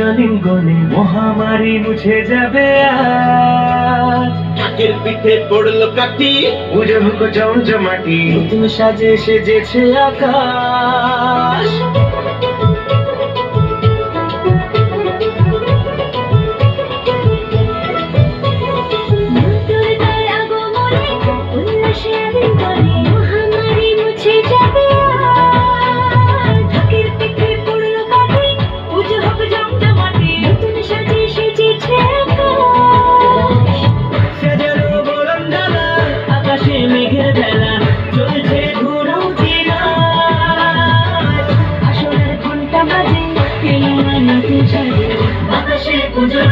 আলিঙ্গনে মহামারী মুছে যাবে আজ। ঢাকের পিঠে পড়ল কাটি হোক জমজমাটি নতুন সাজে সেজেছে আকাশ। पूजा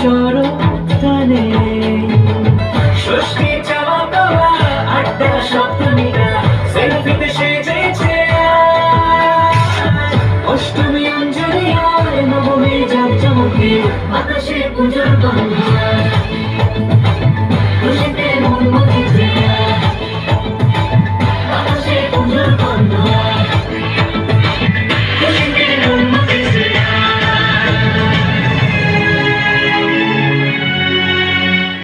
হিমেল ষষ্ঠী চাওয়া পাওয়া আড্ডা সপ্তমীরা সেলফিতে সেজেছে অষ্টমী অঞ্জলি আর নবমী জাকজমকে আকাশে পুজোর গন্ধ